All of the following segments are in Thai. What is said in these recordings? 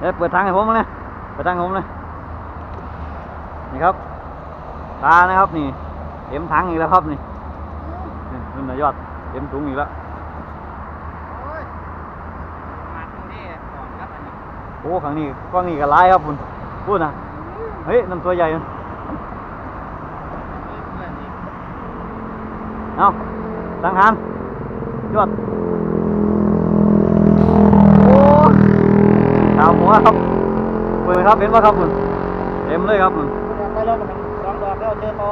เดี๋ยวเปิดทางให้ผมเลยเปิดทางผมเลยนี่ครับปลานะครับนี่เต็มถังอีกแล้วครับนี่นี่นนายอดเต็มถุงอีกแล้วมาตรงนี้ก่อนครับอันนี้โอ้ข้างนี้กว้างนี้ก็หลายครับคุณพูดนะเฮ้ยนั่นตัวใหญ่เนอีกเอาสังหารยอด ขาวหัวครับเปิดครับเห็นป่ะครับคุณเต็มเลยครับคุณไปแล้วมันสองดอกแล้วเจอต่อ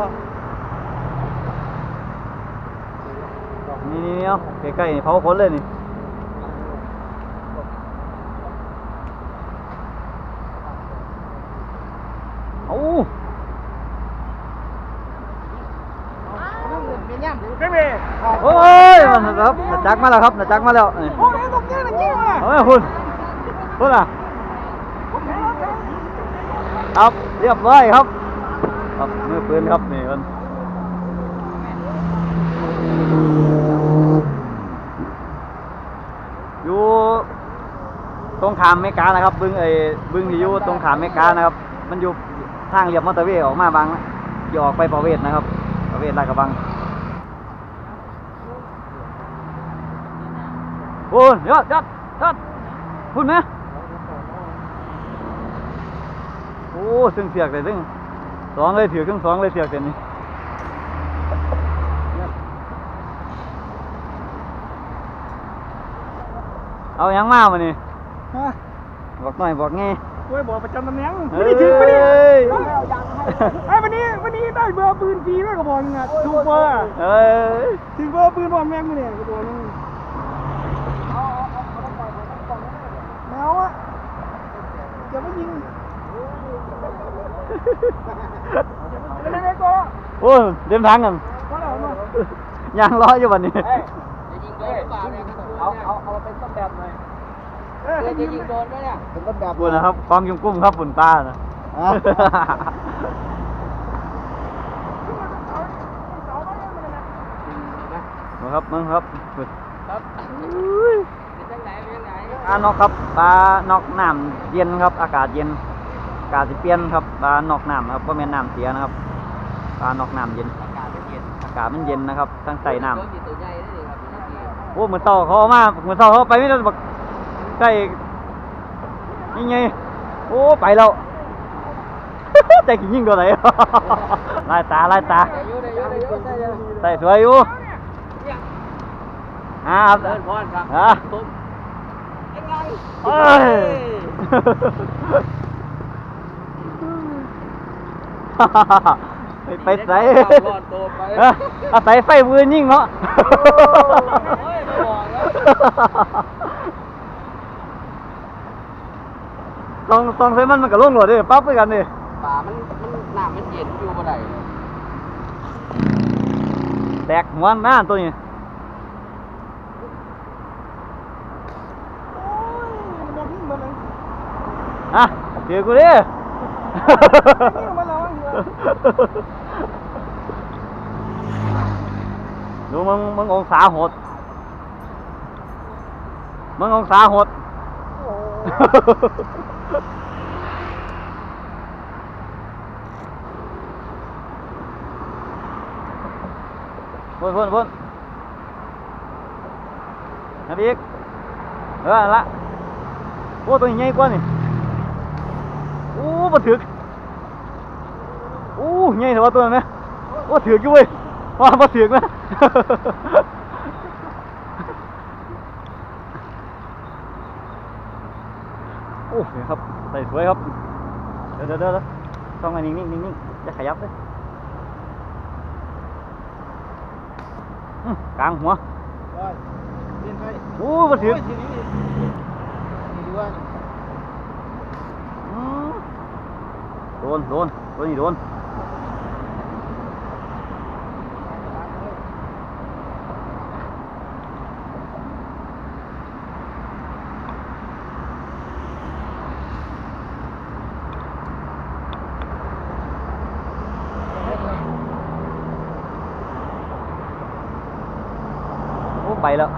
นี่นี่เอาใกล้ๆนี่เผาขนเลยนี่เอาเป็นย่ำไม่มีโอ้ยมันนะครับนาจักมาแล้วครับนาจักมาแล้วนี่โอ้ยตกใจตะกี้ว่ะเอาไว้คุณคุณอะ ครับเรียบร้อยครับ ครับมือปืนครับนี่มันอยู่ตรงขามเมกานะครับ บึงไอ้บึงที่อยู่ตรงขามเมกานะครับ มันอยู่ทางเรียบมอเตอร์เวย์ออกมาบางนะอยู่ออกไปประเวศนะครับ ประเวศลาดกระบังโอ้ยยอดยอดยอดพูดไหมโอ้ซึ่งเสียกเลยซึ่งสองเลยถือครึ่งสองเลยเสียกเสร็จนี่เอาหยังมามานี่ฮะบอกหน่อยบอกไงโอ้ยบอกประจำตำแหน่งเฮ้ไม่ยได้ถึงไม่ได้ไอ้วันนี้วันนี้ได้เบอร์ปืนฟรีด้วยกระบอกนึงอะถูกเบอร์อะเอ้ยถึงเบอร์ปืนบอลแม่งมาเนี่ยกระบอกนึงแมวอะอย่ามายิงไม่ได้ไม่ก็ โอ้ยเดินทางกันก็ได้มายางล้ออยู่วันนี้จะยิงโดนหรือเปล่าเนี่ยเอาเอาเอาเป็นต้นแบบหน่อยเออเพื่อจะยิงโดนไหมเนี่ยเป็นต้นแบบบุญนะครับกองยุงกุ้งครับฝุ่นตานะมาครับมึงครับฝึกครับเป็นจังไหนเป็นจังไหนปลานอกครับปลานอกน้ำเย็นครับ อากาศเย็นอา กาศจะเปลี่ยนครับปลานอกน้ำครับเพราะแม่นน้ำเสียนะครับปลานอกน้ำเย็น อากาศไม่เย็นอากาศมันเย็นนะครับทั้งใส่น้โดนจิตตัวใหญ่ได้เลยครับพี่ำโอ้เหมือนเต่าเขาเอามาเหมือนเต่าเขาไปไม่ได้บักใส่ยังไงโอ้ไปแล้ว ใจกินยิ่งตัวไหน ลายตาลายตาได้อยุ่ได้อยุ่ได้อยุ่ได้อยุ่ใส่สวยอยู่อ่าครับเดินพรครับอะตุ้มยังไงเอ้ย ไปใส่รอดตัวไปเอ้ยอาศัยไฟมือยิ่งเนาะโอ้ยไม่บอกแล้วตองตองใส่มันมันก็ล่วงหลวดเด้ปั๊บไปกันดิป่ามันมันน้ำมันเย็นอยู่บ่ได้แตกหัวหน้าตัวนี้บอกนี่เหมือนอะไรอะเดี๋ยวกูดิ ดูมึงมึงองศาโหด มึงองศาโหดโอ้โหพ่นพ่นพ่นนับอีกเออนั่นละโอ้ตัวนี้ใหญ่กว่านี่ โอ้บ่ถึกโอ้ ใหญ่แต่ว่าตัวนั้นไหมโอ้ถึกอยู่เว้ยว่าบ่ถึกนะโอ้นี่ครับใส่สวยครับเดี๋ยวเดี๋ยวเดี๋ยวต้องอันนี้นิ่งนิ่งนิ่งอย่าขยับเลยอื้อกลางหัวเล่นไปโอ้บ่ถึกทีนี้นี่ดูว่าอืมโดนโดนตัวนี้โดน ไปแล้ว